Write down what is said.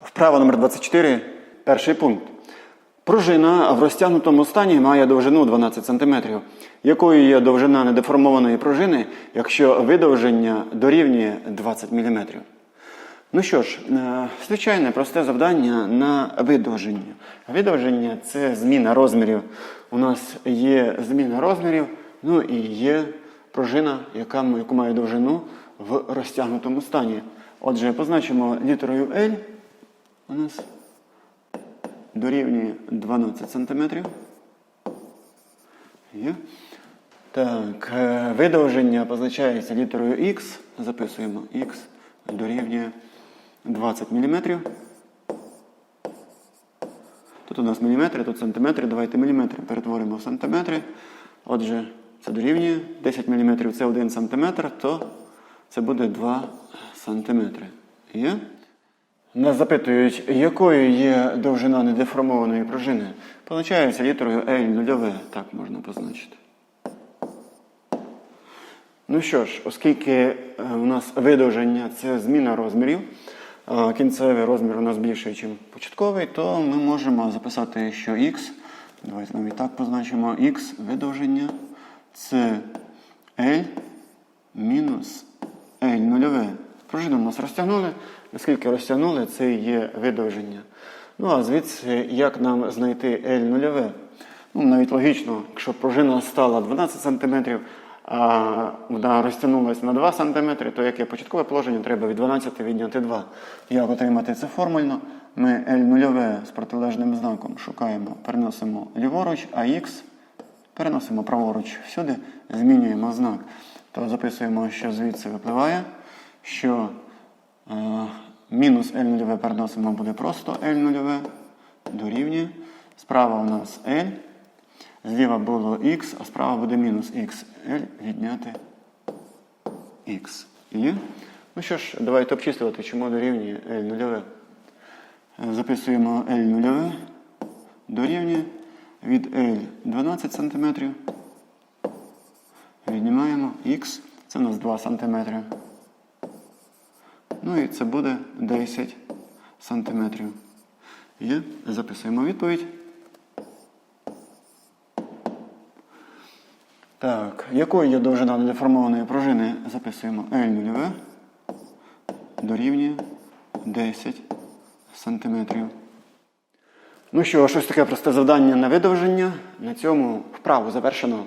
Вправа номер 24, перший пункт. Пружина в розтягнутому стані має довжину 12 см. Якою є довжина недеформованої пружини, якщо видовження дорівнює 20 мм? Ну що ж, е, звичайне просте завдання на видовження. Видовження це зміна розмірів. У нас є зміна розмірів, ну і є пружина, яка, яку має довжину в розтягнутому стані. Отже, позначимо літерою L у нас дорівнює 12 см. Так, е, видовження позначається літерою X. Записуємо X дорівнює 20 мм. Тут у нас міліметри, тут сантиметри. Давайте міліметри перетворимо в сантиметри. Отже, це дорівнює 10 мм це 1 см, то це буде 2 сантиметри. Є? Нас запитують, якою є довжина недеформованої пружини. Позначається літерою L нульове. Так можна позначити. Ну що ж, оскільки е, у нас видовження це зміна розмірів, а кінцевий розмір у нас більший, ніж початковий, то ми можемо записати, що x, давайте навіть так позначимо, x видовження це L мінус L нульове. Пружину у нас розтягнули, наскільки розтягнули, це і є видовження. Ну а звідси, як нам знайти L нульове? Ну, навіть логічно, якщо пружина стала 12 см, а вона розтягнулася на 2 см, то яке початкове положення треба від 12 відняти 2. Як отримати це формульно? Ми L нульове з протилежним знаком шукаємо, переносимо ліворуч, а X переносимо праворуч. Всюди змінюємо знак. То записуємо, що звідси випливає, що е, мінус L нульове переносимо буде просто L нульове дорівнює. Справа у нас L. Зліва було x, а справа буде мінус x. L відняти x. Є? Ну що ж, давайте обчислювати, чому дорівнює L нульове. Е, Записуємо L нульове дорівнює від L 12 см. Віднімаємо x, це у нас 2 см. Ну і це буде 10 см. Є? Записуємо відповідь. Так, якою є довжина недеформованої пружини? Записуємо L нульове дорівнює 10 сантиметрів. Ну що, щось таке просте завдання на видовження. На цьому вправу завершено.